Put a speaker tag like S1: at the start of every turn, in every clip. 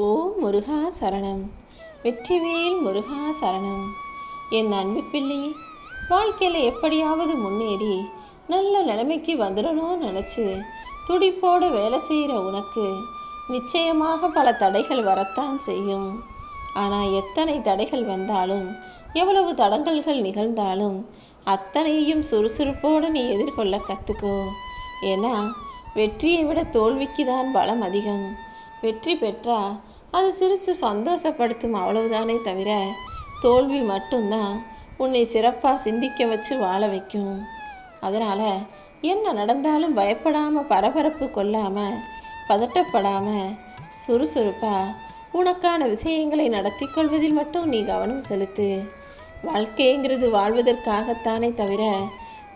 S1: ஓ முருகா சரணம். வெற்றிவேல் முருகா சரணம். என் அன்பு பிள்ளை வாழ்க்கையில் எப்படியாவது முன்னேறி நல்ல நிலைமைக்கு வந்துடணும்னு நினச்சி துடிப்போடு வேலை செய்கிற உனக்கு நிச்சயமாக பல தடைகள் வரத்தான் செய்யும். ஆனால் எத்தனை தடைகள் வந்தாலும் எவ்வளவு தடங்கல்கள் நிகழ்ந்தாலும் அத்தனையும் சுறுசுறுப்போடு நீ எதிர்கொள்ள கற்றுக்கோ ஏன்னா வெற்றியை விட தோல்விக்கு தான் பலம் அதிகம். வெற்றி பெற்றா அது சிரித்து சந்தோஷப்படுத்தும் அவ்வளவுதானே தவிர தோல்வி மட்டும்தான் உன்னை சிறப்பாக சிந்திக்க வச்சு வாழ வைக்கும். அதனால் என்ன நடந்தாலும் பயப்படாமல் பரபரப்பு கொள்ளாமல் பதட்டப்படாமல் சுறுசுறுப்பாக உனக்கான விஷயங்களை நடத்தி கொள்வதில் மட்டும் நீ கவனம் செலுத்து. வாழ்க்கைங்கிறது வாழ்வதற்காகத்தானே தவிர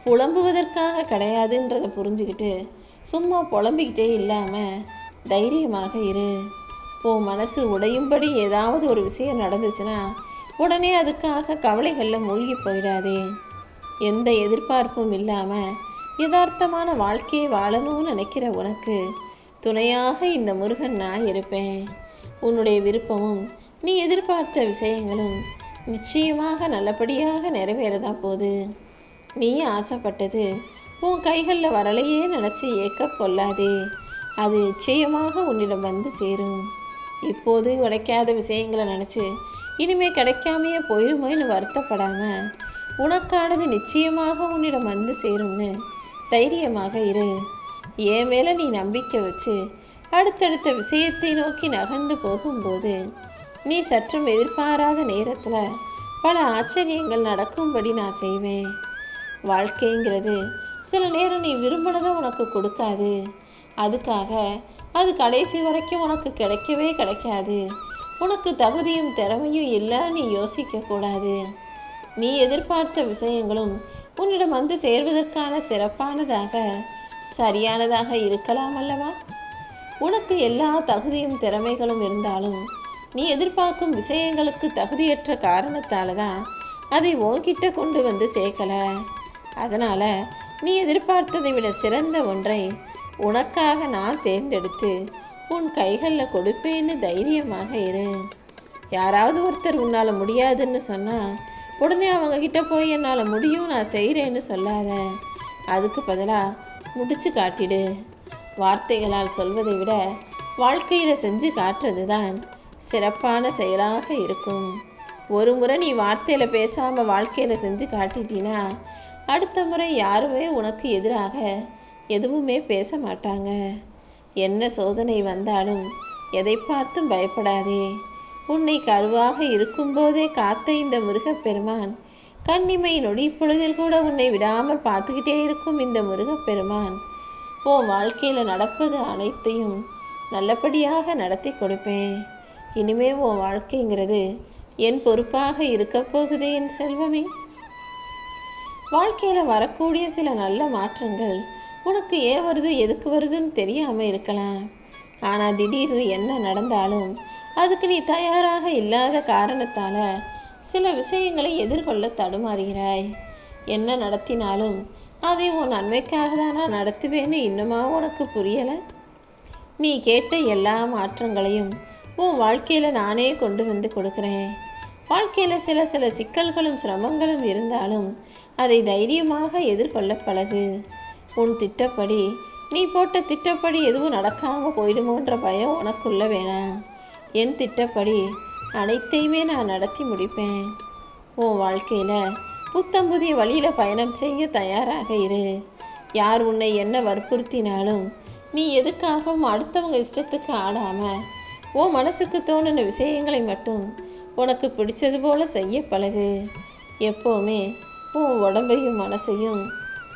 S1: புலம்புவதற்காக கிடையாதுன்றதை புரிஞ்சுக்கிட்டு சும்மா புலம்பிக்கிட்டே இல்லாமல் தைரியமாக இரு. உன் மனசு உடையும்படி ஏதாவது ஒரு விஷயம் நடந்துச்சுன்னா உடனே அதுக்காக கவலைகளில் மூழ்கி போயிடாதே. எந்த எதிர்பார்ப்பும் இல்லாமல் யதார்த்தமான வாழ்க்கையை வாழணும்னு நினைக்கிற உனக்கு துணையாக இந்த முருகன் நான் இருப்பேன். உன்னுடைய விருப்பமும் நீ எதிர்பார்த்த விஷயங்களும் நிச்சயமாக நல்லபடியாக நிறைவேறதான் போது நீ ஆசைப்பட்டது உன் கைகளில் வரலையே நினச்சி ஏக்க கொள்ளாதே அது நிச்சயமாக உன்னிடம் வந்து சேரும். இப்போது கிடைக்காத விஷயங்களை நினச்சி இனிமே கிடைக்காமையே போயிருமோன்னு வருத்தப்படாம உனக்கானது நிச்சயமாக உன்னிடம் வந்து சேரும்னு தைரியமாக இரு. என் மேலே நீ நம்பிக்கை வச்சு அடுத்தடுத்த விஷயத்தை நோக்கி நகர்ந்து போகும்போது நீ சற்றும் எதிர்பாராத நேரத்தில் பல ஆச்சரியங்கள் நடக்கும்படி நான் செய்வேன். வாழ்க்கைங்கிறது சில நேரம் நீ விரும்பினதை உனக்கு கொடுக்காது. அதுக்காக அது கடைசி வரைக்கும் உனக்கு கிடைக்கவே கிடைக்காது. உனக்கு தகுதியும் திறமையும் இல்லை நீ யோசிக்க கூடாது நீ எதிர்பார்த்த விஷயங்களும் உன்னிடம் வந்து சேர்வதற்கான சிறப்பானதாக சரியானதாக இருக்கலாம் அல்லவா? உனக்கு எல்லா தகுதியும் திறமைகளும் இருந்தாலும் நீ எதிர்பார்க்கும் விஷயங்களுக்கு தகுதியற்ற காரணத்தால தான் அதை உன்கிட்ட கொண்டு வந்து சேர்க்கல. அதனால் நீ எதிர்பார்த்ததை விட சிறந்த ஒன்றை உனக்காக நான் தேர்ந்தெடுத்து உன் கைகளில் கொடுப்பேன்னு தைரியமாக இரு. யாராவது ஒருத்தர் உன்னால் முடியாதுன்னு சொன்னால் உடனே அவங்கக்கிட்ட போய் என்னால் முடியும் நான் செய்கிறேன்னு சொல்லாத. அதுக்கு பதிலாக முடிச்சு காட்டிடு. வார்த்தைகளால் சொல்வதை விட வாழ்க்கையில் செஞ்சு காட்டுறது தான் சிறப்பான செயலாக இருக்கும். ஒரு முறை நீ வார்த்தையில் பேசாமல் வாழ்க்கையில் செஞ்சு காட்டிட்டீன்னா அடுத்த முறை யாருமே உனக்கு எதிராக எதுவுமே பேச மாட்டாங்க. என்ன சோதனை வந்தாலும் எதை பார்த்தும் பயப்படாதே. உன்னை கருவாக இருக்கும்போதே காத்த இந்த முருகப்பெருமான் கண்ணிமை நொடி பொழுதில் கூட உன்னை விடாமல் பார்த்துக்கிட்டே இருக்கும் இந்த முருகப்பெருமான். உன் வாழ்க்கையில் நடப்பது அனைத்தையும் நல்லபடியாக நடத்தி கொடுப்பேன். இனிமே உன் வாழ்க்கைங்கிறது என் பொறுப்பாக இருக்கப்போகுதே என் செல்வமே. வாழ்க்கையில் வரக்கூடிய சில நல்ல மாற்றங்கள் உனக்கு ஏன் வருது எதுக்கு வருதுன்னு தெரியாமல் இருக்கலாம். ஆனால் திடீர்னு என்ன நடந்தாலும் அதுக்கு நீ தயாராக இல்லாத காரணத்தால் சில விஷயங்களை எதிர்கொள்ள தடுமாறுகிறாய். என்ன நடத்தினாலும் அதை உன் நன்மைக்காக தான் நான் நடத்துவேன்னு இன்னுமா உனக்கு புரியலை? நீ கேட்ட எல்லா மாற்றங்களையும் உன் வாழ்க்கையில் நானே கொண்டு வந்து கொடுக்குறேன். வாழ்க்கையில் சில சில சிக்கல்களும் சிரமங்களும் இருந்தாலும் அதை தைரியமாக எதிர்கொள்ள பழகு. உன் திட்டப்படி நீ போட்ட திட்டப்படி எதுவும் நடக்காமல் போயிடுமோன்ற பயம் உனக்குள்ள வேணாம் என் திட்டப்படி அனைத்தையுமே நான் நடத்தி முடிப்பேன். உன் வாழ்க்கையில் புத்தம் புதிய வழியில் பயணம் செய்ய தயாராக இரு. யார் உன்னை என்ன வற்புறுத்தினாலும் நீ எதுக்காகவும் அடுத்தவங்க இஷ்டத்துக்கு ஆடாமல் உன் மனசுக்கு தோணுன விஷயங்களை மட்டும் உனக்கு பிடிச்சது போல செய்ய பழகு. எப்போவுமே உன் உடம்பையும் மனசையும்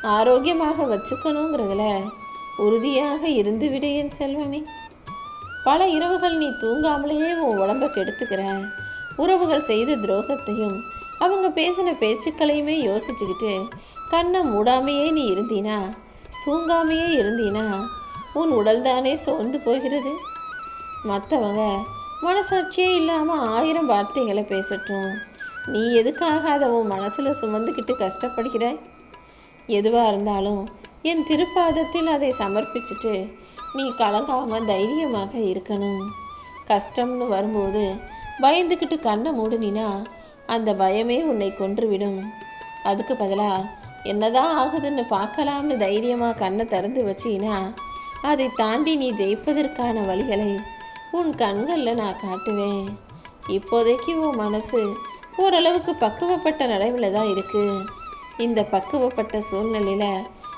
S1: ஆரோக்கியமாக வச்சுக்கணுங்கிறதுல உறுதியாக இருந்துவிட என் செல்வமே. பல இரவுகள் நீ தூங்காமலேயே உன் உடம்ப கெடுத்துக்கிற. உறவுகள் செய்த துரோகத்தையும் அவங்க பேசின பேச்சுக்களையுமே யோசிச்சுக்கிட்டு கண்ணை மூடாமையே நீ இருந்தீனா தூங்காமையே இருந்தீனா உன் உடல் தானே சோர்ந்து போகிறது? மற்றவங்க மனசாட்சியே இல்லாமல் ஆயிரம் வார்த்தைகளை பேசட்டும். நீ எதுக்காக அதை உன் மனசில் சுமந்துக்கிட்டு கஷ்டப்படுகிறாய் எதுவாக இருந்தாலும் என் திருப்பாதத்தில் அதை சமர்ப்பிச்சுட்டு நீ கலங்காமல் தைரியமாக இருக்கணும். கஷ்டம்னு வரும்போது பயந்துக்கிட்டு கண்ணை மூடுனினா அந்த பயமே உன்னை கொன்றுவிடும். அதுக்கு பதிலாக என்னதான் ஆகுதுன்னு பார்க்கலாம்னு தைரியமாக கண்ணை திறந்து வச்சினா அதை தாண்டி நீ ஜெயிப்பதற்கான வழிகளை உன் கண்களில் நான் காட்டுவேன். இப்போதைக்கு உன் மனசு ஓரளவுக்கு பக்குவப்பட்ட நிலைவில் தான் இருக்குது இந்த பக்குவப்பட்ட சூழ்நிலையில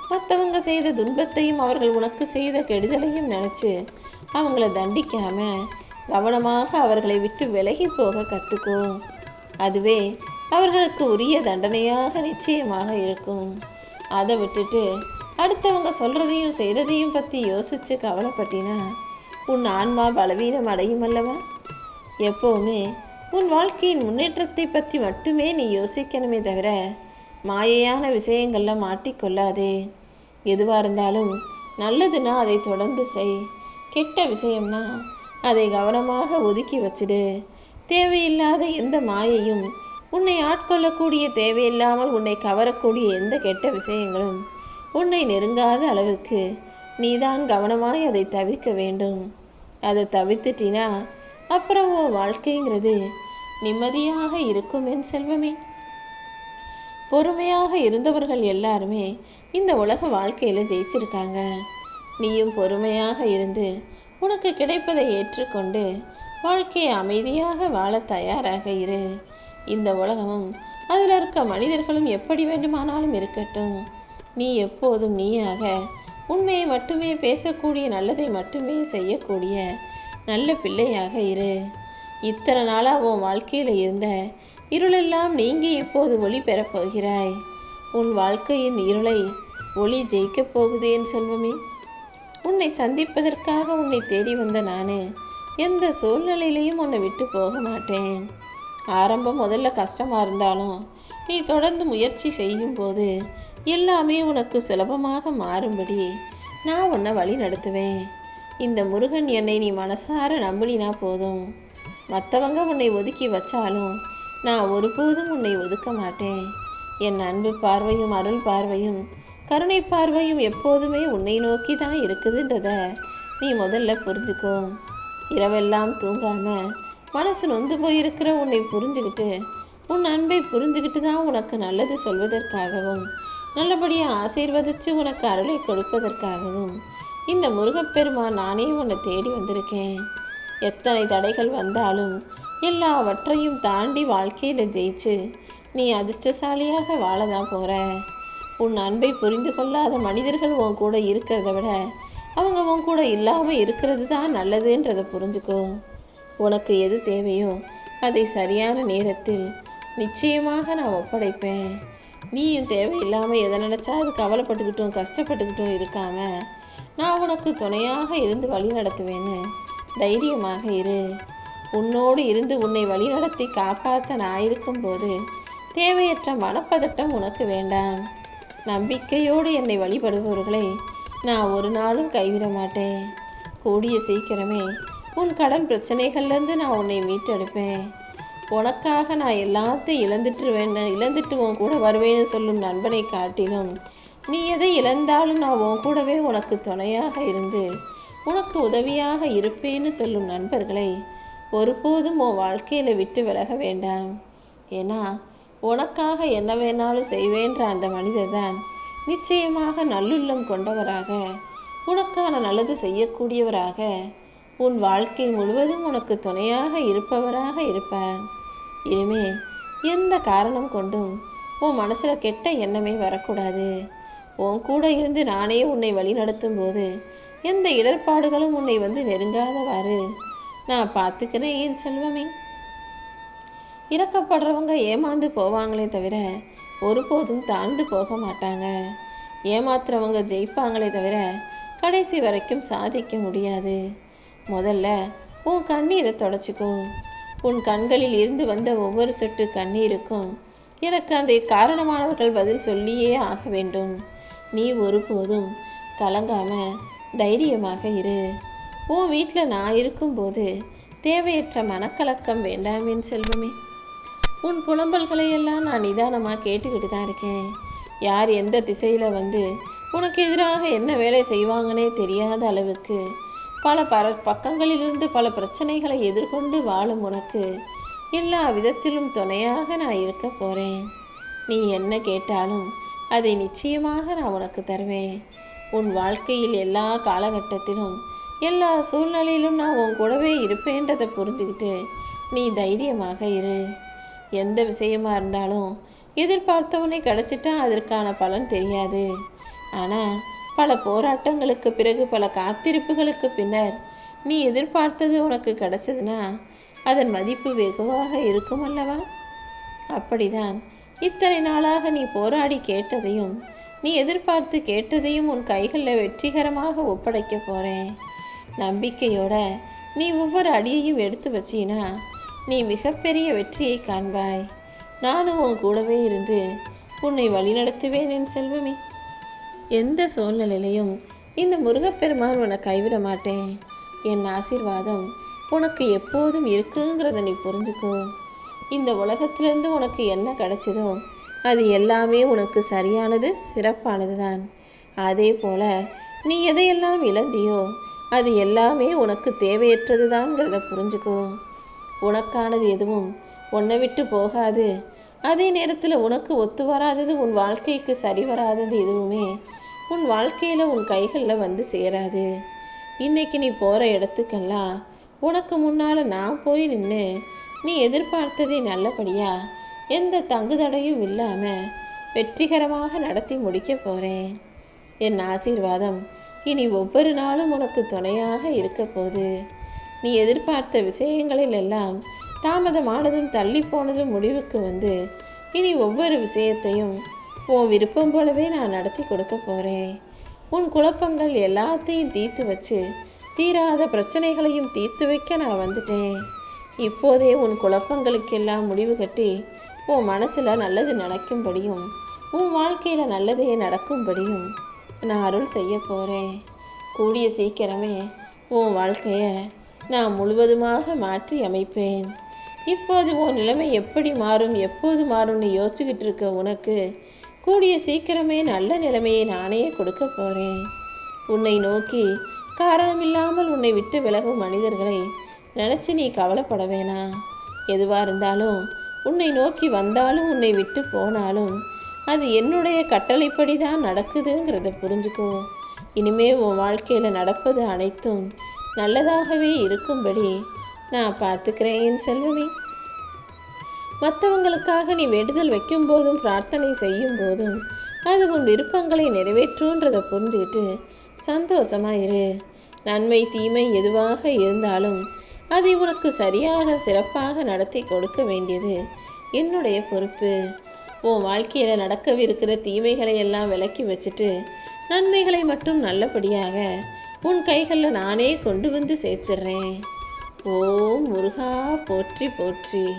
S1: மற்றவங்க செய்த துன்பத்தையும் அவர்கள் உனக்கு செய்த கெடுதலையும் நினச்சி அவங்கள தண்டிக்காம கவனமாக அவர்களை விட்டு விலகி போக கற்றுக்கோ அதுவே அவர்களுக்கு உரிய தண்டனையாக நிச்சயமாக இருக்கும். அதை விட்டுட்டு அடுத்தவங்க சொல்றதையும் செய்கிறதையும் பற்றி யோசிச்சு கவலைப்பட்டினா உன் ஆன்மா பலவீனம் அடையும் அல்லவா? எப்போவுமே உன் வாழ்க்கையின் முன்னேற்றத்தை பற்றி மட்டுமே நீ யோசிக்கணுமே தவிர மாயையான விஷயங்களில் மாட்டிக்கொள்ளாதே எதுவாக இருந்தாலும் நல்லதுன்னா அதை தொடர்ந்து செய். கெட்ட விஷயம்னா அதை கவனமாக ஒதுக்கி வச்சிடு. தேவையில்லாத எந்த மாயையும் உன்னை ஆட்கொள்ளக்கூடிய தேவையில்லாமல் உன்னை கவரக்கூடிய எந்த கெட்ட விஷயங்களும் உன்னை நெருங்காத அளவுக்கு நீதான் கவனமாய் அதை தவிர்க்க வேண்டும். அதை தவிர்த்துட்டினா அப்புறம் உன் வாழ்க்கைங்கிறது நிம்மதியாக இருக்கும் என் செல்வமே. பொறுமையாக இருந்தவர்கள் எல்லாருமே இந்த உலக வாழ்க்கையில் ஜெயிச்சிருக்காங்க. நீயும் பொறுமையாக இருந்து உனக்கு கிடைப்பதை ஏற்றுக்கொண்டு வாழ்க்கையை அமைதியாக வாழ தயாராக இரு. இந்த உலகமும் அதில் இருக்க மனிதர்களும் எப்படி வேண்டுமானாலும் இருக்கட்டும். நீ எப்போதும் நீயாக உண்மையை மட்டுமே பேசக்கூடிய நல்லதை மட்டுமே செய்யக்கூடிய நல்ல பிள்ளையாக இரு. இத்தனை நாளாக உன் வாழ்க்கையில் இருந்த இருளெல்லாம் நீங்கி இப்போது ஒளி பெறப்போகிறாய் உன் வாழ்க்கையின் இருளை ஒளி ஜெயிக்கப் போகுது என் செல்வமே. உன்னை சந்திப்பதற்காக உன்னை தேடி வந்த நான் எந்த சூழ்நிலையிலையும் உன்னை விட்டு போக மாட்டேன். ஆரம்பம் முதல்ல கஷ்டமாக இருந்தாலும் நீ தொடர்ந்து முயற்சி செய்யும்போது எல்லாமே உனக்கு சுலபமாக மாறும்படி நான் உன்னை வழி நடத்துவேன். இந்த முருகன் என்னை நீ மனசார நம்பினா போதும். மற்றவங்க உன்னை ஒதுக்கி வச்சாலும் நான் ஒருபோதும் உன்னை ஒதுக்க மாட்டேன். என் அன்பு பார்வையும் அருள் பார்வையும் கருணை பார்வையும் எப்போதுமே உன்னை நோக்கி தான் இருக்குதுன்றத நீ முதல்ல புரிஞ்சுக்கோ. இரவெல்லாம் தூங்காம மனசு நொந்து போயிருக்கிற உன்னை புரிஞ்சுக்கிட்டு உன் அன்பை புரிஞ்சுக்கிட்டு தான் உனக்கு நல்லது சொல்வதற்காகவும் நல்லபடியாக ஆசீர்வதித்து உனக்கு அருளை கொடுப்பதற்காகவும் இந்த முருகப்பெருமா நானே உன்னை தேடி வந்திருக்கேன். எத்தனை தடைகள் வந்தாலும் எல்லாவற்றையும் தாண்டி வாழ்க்கையில் ஜெயிச்சு நீ அதிர்ஷ்டசாலியாக வாழ தான் போகிற உன் அன்பை புரிந்து கொள்ளாத மனிதர்கள் உன் கூட இருக்கிறத விட அவங்க உன் கூட இல்லாமல் இருக்கிறது தான் நல்லதுன்றதை புரிஞ்சுக்கோ உனக்கு எது தேவையோ அதை சரியான நேரத்தில் நிச்சயமாக நான் ஒப்படைப்பேன். நீயும் தேவையில்லாமல் எதை நினச்சா அது கவலைப்பட்டுக்கிட்டும் கஷ்டப்பட்டுக்கிட்டும் இருக்காம நான் உனக்கு துணையாக இருந்து வழி நடத்துவேன்னு தைரியமாக இரு. உன்னோடு இருந்து உன்னை வழிநடத்தி காப்பாற்ற நான் இருக்கும்போது தேவையற்ற மனப்பதட்டம் உனக்கு வேண்டாம். நம்பிக்கையோடு என்னை வழிபடுபவர்களை நான் ஒரு நாளும் கைவிட மாட்டேன். கூடிய சீக்கிரமே உன் கடன் பிரச்சனைகள்லேருந்து நான் உன்னை மீட்டெடுப்பேன். உனக்காக நான் எல்லாத்தையும் இழந்துட்டுருவேன் இழந்துட்டு உன் கூட வருவேன்னு சொல்லும் நண்பனை காட்டிலும் நீ எதை இழந்தாலும் நான் உன் கூடவே உனக்கு துணையாக இருந்து உனக்கு உதவியாக இருப்பேன்னு சொல்லும் நண்பர்களை ஒருபோதும் உன் வாழ்க்கையில் விட்டு விலக வேண்டாம். ஏன்னா உனக்காக என்ன வேணாலும் செய்வேன்ற அந்த மனிதர் தான் நிச்சயமாக நல்லுள்ளம் கொண்டவராக உனக்கான நல்லது செய்யக்கூடியவராக உன் வாழ்க்கை முழுவதும் உனக்கு துணையாக இருப்பவராக இருப்பார். இனிமே எந்த காரணம் கொண்டும் உன் மனசில் கெட்ட எண்ணமே வரக்கூடாது. உன் கூட இருந்து நானே உன்னை வழி நடத்தும் போது எந்த இடர்பாடுகளும் உன்னை வந்து நெருங்காதவாறு நான் பார்த்துக்கிறேன் என் செல்வமே. இறக்கப்படுறவங்க ஏமாந்து போவாங்களே தவிர ஒருபோதும் தாழ்ந்து போக மாட்டாங்க. ஏமாத்துறவங்க ஜெயிப்பாங்களே தவிர கடைசி வரைக்கும் சாதிக்க முடியாது. முதல்ல உன் கண்ணீரை தொடச்சிக்கும் உன் கண்களில் இருந்து வந்த ஒவ்வொரு சொட்டு கண்ணீருக்கும் எனக்கு அந்த காரணமானவர்கள் பதில் சொல்லியே ஆக வேண்டும். நீ ஒருபோதும் கலங்காம தைரியமாக இரு. உன் வீட்டில் நான் இருக்கும்போது தேவையற்ற மனக்கலக்கம் வேண்டாம் என் செல்வமே. உன் புலம்பல்களை எல்லாம் நான் நிதானமாக கேட்டுக்கிட்டு தான் இருக்கேன். யார் எந்த திசையில் வந்து உனக்கு எதிராக என்ன வேலை செய்வாங்கன்னே தெரியாத அளவுக்கு பல பர பக்கங்களிலிருந்து பல பிரச்சனைகளை எதிர்கொண்டு வாழும் உனக்கு எல்லா விதத்திலும் துணையாக நான் இருக்க போறேன். நீ என்ன கேட்டாலும் அதை நிச்சயமாக நான் உனக்கு தருவேன். உன் வாழ்க்கையில் எல்லா காலகட்டத்திலும் எல்லா சூழ்நிலையிலும் நான் உன் கூடவே இருப்பேன்றதை புரிஞ்சுக்கிட்டு நீ தைரியமாக இரு. எந்த விஷயமா இருந்தாலும் எதிர்பார்த்தவனை கிடைச்சிட்டா அதற்கான பலன் தெரியாது. ஆனால் பல போராட்டங்களுக்கு பிறகு பல காத்திருப்புகளுக்கு பின்னர் நீ எதிர்பார்த்தது உனக்கு கிடைச்சதுன்னா அதன் மதிப்பு வெகுவாக இருக்கும் அல்லவா? அப்படிதான் இத்தனை நாளாக நீ போராடி கேட்டதையும் நீ எதிர்பார்த்து கேட்டதையும் உன் கைகளில் வெற்றிகரமாக ஒப்படைக்க போறேன். நம்பிக்கையோட நீ ஒவ்வொரு அடியையும் எடுத்து வச்சினா நீ மிகப்பெரிய வெற்றியை காண்பாய். நானும் உன் கூடவே இருந்து உன்னை வழிநடத்துவேன் என் செல்வமே. எந்த சூழ்நிலையிலையும் இந்த முருகப்பெருமான் உன்னை கைவிட மாட்டேன். என் ஆசீர்வாதம் உனக்கு எப்போதும் இருக்குங்கிறத நீ புரிஞ்சுக்கோ. இந்த உலகத்திலிருந்து உனக்கு என்ன கிடைச்சதோ அது எல்லாமே உனக்கு சரியானது சிறப்பானது தான் அதே போல நீ எதையெல்லாம் இழந்தியோ அது எல்லாமே உனக்கு தேவையற்றது தான்ங்கிறத புரிஞ்சுக்கோ. உனக்கானது எதுவும் உன்னை விட்டு போகாது. அதே நேரத்தில் உனக்கு ஒத்து வராதது உன் வாழ்க்கைக்கு சரி வராதது எதுவுமே உன் வாழ்க்கையில் உன் கைகளில் வந்து சேராது. இன்னைக்கு நீ போகிற இடத்துக்கெல்லாம் உனக்கு முன்னால் நான் போய் நின்று நீ எதிர்பார்த்ததை நல்லபடியாக எந்த தங்குதடையும் இல்லாமல் வெற்றிகரமாக நடத்தி முடிக்க போகிறேன் என் ஆசீர்வாதம் இனி ஒவ்வொரு நாளும் உனக்கு துணையாக இருக்க போது நீ எதிர்பார்த்த விஷயங்களில் எல்லாம் தாமதமானதும் தள்ளி போனதும் முடிவுக்கு வந்து இனி ஒவ்வொரு விஷயத்தையும் உன் விருப்பம் போலவே நான் நடத்தி கொடுக்க போகிறேன் உன் குழப்பங்கள் எல்லாத்தையும் தீர்த்து வச்சு தீராத பிரச்சனைகளையும் தீர்த்து வைக்க நான் வந்துட்டேன். இப்போதே உன் குழப்பங்களுக்கெல்லாம் முடிவு கட்டி உன் மனசில் நல்லது நடக்கும்படியும் உன் வாழ்க்கையில் நல்லதே நடக்கும்படியும் நான் அருள் செய்ய போகிறேன் கூடிய சீக்கிரமே உன் வாழ்க்கையை நான் முழுவதுமாக மாற்றி அமைப்பேன். இப்போது உன் நிலைமை எப்படி மாறும் எப்போது மாறும்னு யோசிச்சுக்கிட்டு இருக்க உனக்கு கூடிய சீக்கிரமே நல்ல நிலைமையை நானே கொடுக்க போகிறேன் உன்னை நோக்கி காரணமில்லாமல் உன்னை விட்டு விலகும் மனிதர்களை நினச்சி நீ கவலைப்பட வேணாம். எதுவாக இருந்தாலும் உன்னை நோக்கி வந்தாலும் உன்னை விட்டு போனாலும் அது என்னுடைய கட்டளைப்படி தான் நடக்குதுங்கிறத புரிஞ்சுக்கோ இனிமே உன் வாழ்க்கையில் நடப்பது அனைத்தும் நல்லதாகவே இருக்கும்படி நான் பார்த்துக்கிறேன் என் செல்வமே. மற்றவங்களுக்காக நீ வேண்டுதல் வைக்கும் போதும் பிரார்த்தனை செய்யும் போதும் அது உன் விருப்பங்களை நிறைவேற்றுன்றதை புரிஞ்சுக்கிட்டு சந்தோஷமா இரு. நன்மை தீமை எதுவாக இருந்தாலும் அதை உனக்கு சரியாக சிறப்பாக நடத்தி கொடுக்க வேண்டியது என்னுடைய பொறுப்பு. உன் வாழ்க்கையில் நடக்கவிருக்கிற தீமைகளை எல்லாம் விலக்கி வச்சுட்டு நன்மைகளை மட்டும் நல்லபடியாக உன் கைகளில் நானே கொண்டு வந்து சேர்த்துடுறேன் ஓம் முருகா போற்றி போற்றி.